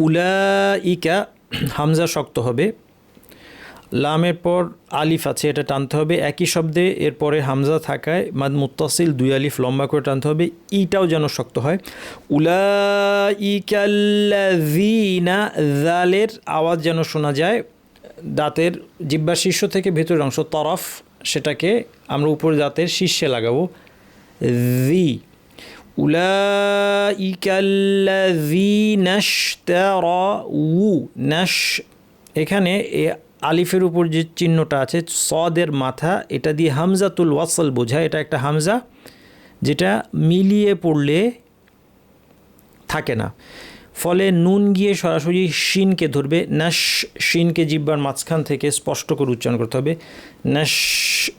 উলাইকা হামজা শক্ত হবে। লামের পর আলিফ আছে, এটা টানতে হবে। একই শব্দে এরপরে হামজা থাকায় মাদ মুত্তাসিল দুই আলিফ লম্বা করে টানতে হবে। ইটাও যেন শক্ত হয়। উলাইকাল্লাযীনা জালের আওয়াজ যেন শোনা যায়। দাঁতের জিব্বার শীর্ষ থেকে ভেতরের অংশ, তরফ, সেটাকে আমরা উপরে দাঁতের শীর্ষে লাগাবো। জি। উলাইকাল্লাযীনা ইশতারাউ নাশ এখানে এ আলিফের উপর যে চিহ্নটা আছে, সদের মাথা, এটা দিয়ে হামজাতুল ওয়াসল বোঝায়। এটা একটা হামজা যেটা মিলিয়ে পড়লে থাকে না। ফলে নুন গিয়ে সরাসরি শিনকে ধরবে। ন্যাশ শিনকে জিব্বার মাঝখান থেকে স্পষ্ট করে উচ্চারণ করতে হবে। ন্যাশ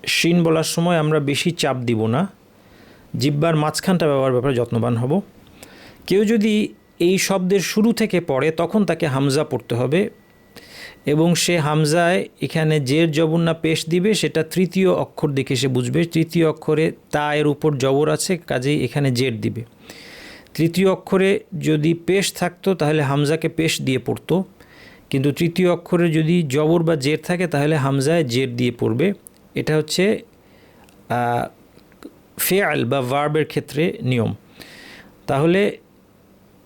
শিন বলার সময় আমরা বেশি চাপ দিব না। জিব্বার মাঝখানটা ব্যবহার ব্যাপারে যত্নবান হব। কেউ যদি এই শব্দের শুরু থেকে পড়ে, তখন তাকে হামজা পড়তে হবে এবং সে হামজায় এখানে জের জবর না পেশ দিবে, সেটা তৃতীয় অক্ষর দেখে সে বুঝবে। তৃতীয় অক্ষরে তা এর উপর জবর আছে, কাজেই এখানে জের দিবে। তৃতীয় অক্ষরে যদি পেশ থাকতো, তাহলে হামজাকে পেশ দিয়ে পড়তো। কিন্তু তৃতীয় অক্ষরে যদি জবর বা জের থাকে, তাহলে হামজায় জের দিয়ে পড়বে। এটা হচ্ছে ফেয়াল বা ভার্বের ক্ষেত্রে নিয়ম। তাহলে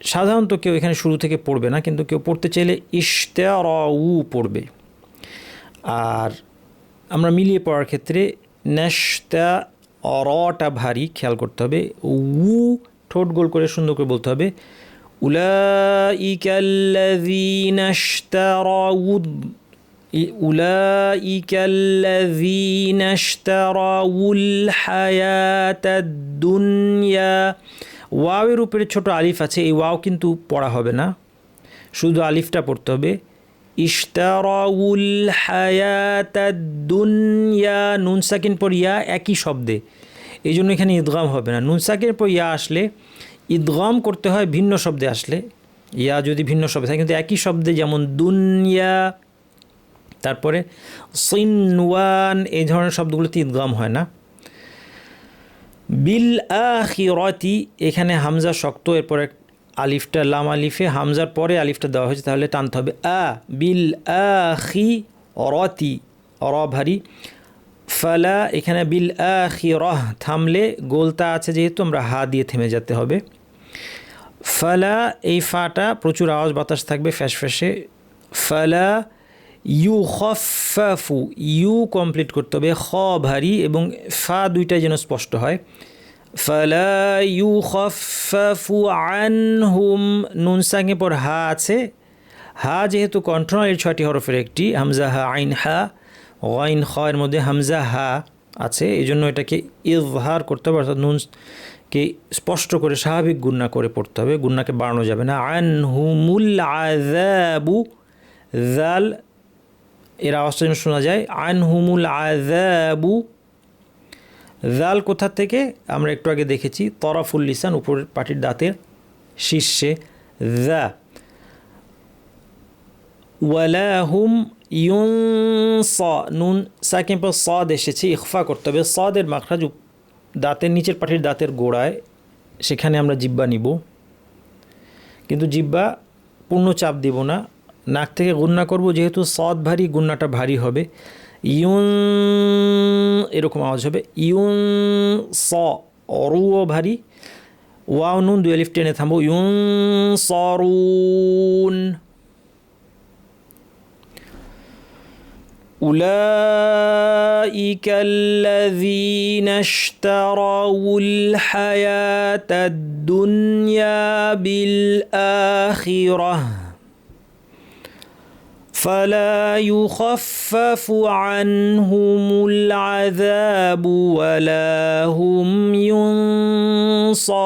সাধারণত কেউ এখানে শুরু থেকে পড়বে না, কিন্তু কেউ পড়তে চাইলে ইশতেরাউ পড়বে। আর আমরা মিলিয়ে পড়ার ক্ষেত্রে ন্যাশতা রটা ভারী খেয়াল করতে হবে। উ ঠোঁট গোল করে সুন্দর করে বলতে হবে। উলা উলাইকাল্লাযীনা ইশতারাউ উলাইকাল্লাযীনা ইশতারাউল হায়াতাদ দুনিয়া ওয়াওয়ের উপরে ছোট আলিফ আছে, এই ওয়াও কিন্তু পড়া হবে না। শুধু আলিফটা পড়তে হবে। ইশতারাউল হায়াতাদ দুনিয়া নুন সাকিন পর ইয়া একই শব্দে। এই জন্য এখানে ঈদগাম হবে না। নুন সাকিনের পর ইয়া আসলে ঈদগাম করতে হয় ভিন্ন শব্দে আসলে। ইয়া যদি ভিন্ন শব্দে থাকে, কিন্তু একই শব্দে যেমন দুনিয়া তারপরে সিনওয়ান, এই ধরনের শব্দগুলোতে ঈদগাম হয় না। বিল আখিরতি, এখানে হামজা শক্ত, এরপরে আলিফটা লাম আলিফে, হামজার পরে আলিফটা দেওয়া হয়েছে, তাহলে টানতে হবে। আ, বিল আখি রতি র ভারী ফালা, এখানে বিল আখি রহ থামলে গোলতা আছে যেহেতু, আমরা হা দিয়ে থেমে যেতে হবে। ফালা, এই ফাটা প্রচুর আওয়াজ বাতাস থাকবে, ফ্যাস ফ্যাসে। ফালা ইউ খফাফু ইউ কমপ্লিট করতে হবে, খ ভারী এবং ফা দুইটাই যেন স্পষ্ট হয়। ফালা ইউ খফাফু আন হুম নুন সাঙ্গে পর হা আছে। হা যেহেতু কণ্ঠনালীর ছয়টি হরফের একটি, হামজা, হা, আইন, হা। ওয়াইন খ এর মধ্যে হামজা, হা আছে এই জন্য এটাকে ইজহার করতে হবে, অর্থাৎ নুনকে স্পষ্ট করে, স্বাভাবিক গুন্না করে পড়তে হবে গুন্নাকে বাড়ানো যাবে না। আন হুমুল আজাবু জাল এর আওয়াজটা যেন শোনা যায়। আন হুমুল আজাবু জাল কোথা থেকে? আমরা একটু আগে দেখেছি, তরফুল লিসান, উপরের পাটির দাঁতের শীর্ষে। দা ওয়ালাহুম ইউন স নুন, সাকিম পর সদ এসেছে ইকফা করতে হবে। সদের মাখরাজ দাঁতের নিচের পাটির দাঁতের গোড়ায়, সেখানে আমরা জিব্বা নিব। কিন্তু জিব্বা পূর্ণ চাপ দিব না। নাক থেকে গুন্না করব যেহেতু সদ ভারী গুন্নাটা ভারী হবে ইউন এরকম আওয়াজ হবে ইউন স অরুও ভারী ওয়াও নুন দুই আলিফ টেনে থামবো ইউন সরুন أولئك الذين اشتروا الحياة الدنيا بالآخرة فلا يخفف عنهم العذاب ولا هم ينصرون.